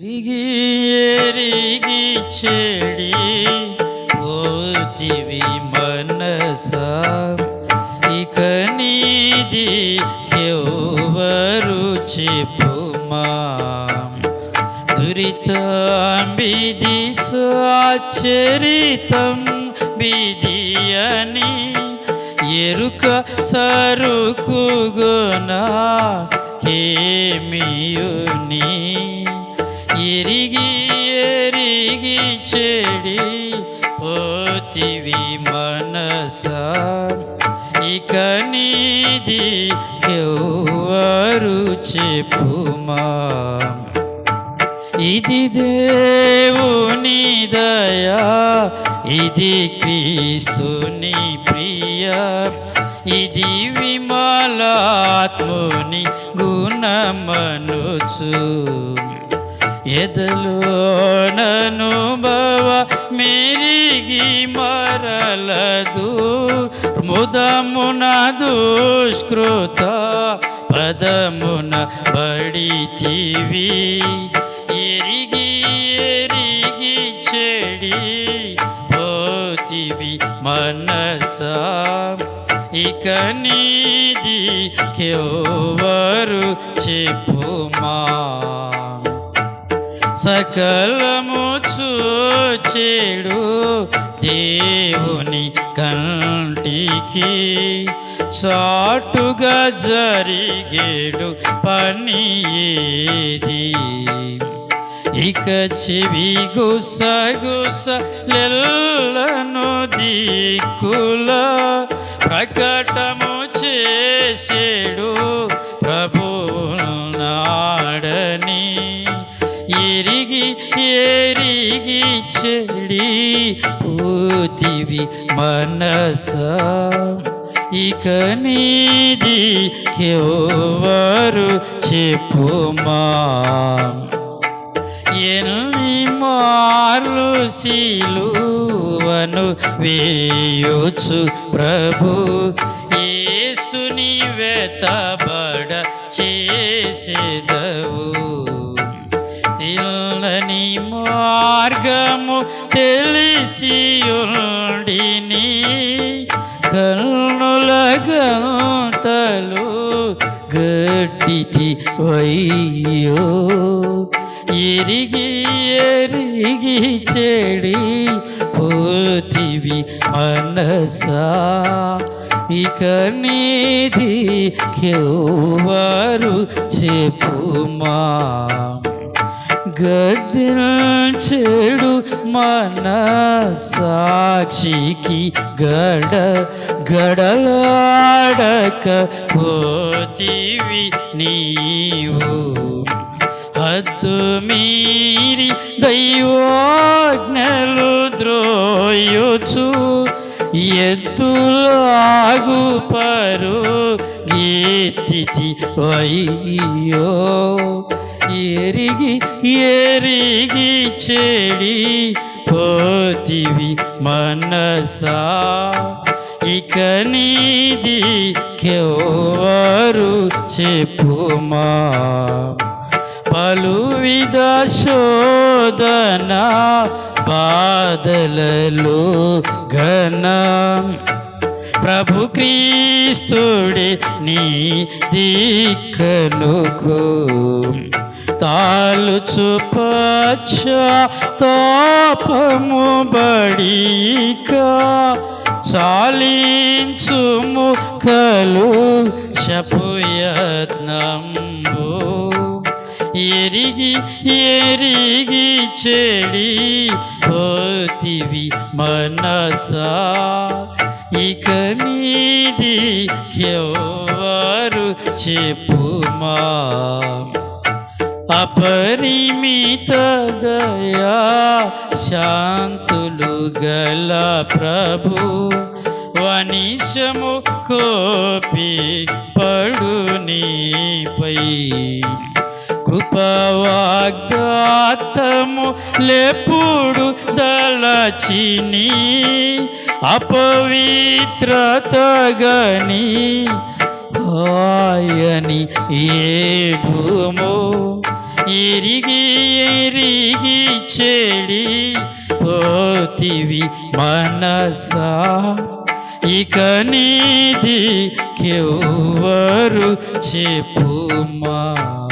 తిరిగి ఎరిగి చెడి ఓతివి మనస. ఇక నీది కెవరు చెప్పుమా? దురితం బిది సాచరితం బిది అని ఎరుక సరుకుగునా కేమియుని ఎరిగి ఎరిగి చెడి పోతివి మనస. ఇక నీది కెవ్వరు చెప్పుమా? ఇది దేవుని దయా ఇది క్రీస్తుని ప్రియ ఇది విమలాత్ముని గుణమనుచు. ఎదలోననుభవ మెరిగి మరలదు ముదమున దుష్కృత పదమున బడితివి ఎరిగి ఎరిగి చెడి పోతివి మనస. ఇక నీది కెవరు చెప్పుమా. సకలము చూచెడు దేవుని కంటికి. చాటుగా జరిగేడు పని ఏది? ఇక చెవి గుస గుస లెల్లను దిక్కుల ప్రకటము చేసేడు ప్రభు నాడని ఇరి ఎరిగి చెడి పూతివి మనస ఇక నీది కెవరు చెప్పుమా ఎన్ని మార్లు శీలువను వేయొచ్చు ప్రభు ఏసుని వెతబడ చేసేదవు తిల్లని మార్గము తెలిసియుండిని. కన్నుల గంతలు గడ్డితి వయ్యో. ఎరిగి ఎరిగి చెడి పోతివి మనసా. ఇక నీది చెప్పుమా. చెప్పుమా గదించెడు మన సాక్షికి గడ గడలాడక పోతివి నీవు. హద్దు మీరి దైవజ్ఞలు ద్రోయొచ్చు ఎద్దులాగు పరు గీతిథి అయ్యో. ఎరిగి ఎరిగి చెడి పోతివి మనసా. ఇక నీది కెవరు చెప్పుమా. పలు విధ శోధన బాధలలో ఘన. ప్రభు క్రీస్తుడి నీ దిక్కనుకో. తాలుచు పశ్చాత్తాపము బడిక చాలించు ముఖలు శపుయత్నంబు ఎరిగి ఎరిగి చెడి పోతివి మనసా? ఇక నీది కెవరు చెప్పుమా? అపరిమిత దయా శాంతులు గల ప్రభు వనిషము కోపి పడు నీపై. కృపవాగ్దాతము లేపుడు దళచిని అపవిత్రతగని ఆయని ఏడుము. ఎరిగి ఎరిగి చెడి పోతివి మనసా. ఇక నీది కెవ్వరు చెప్పుమా.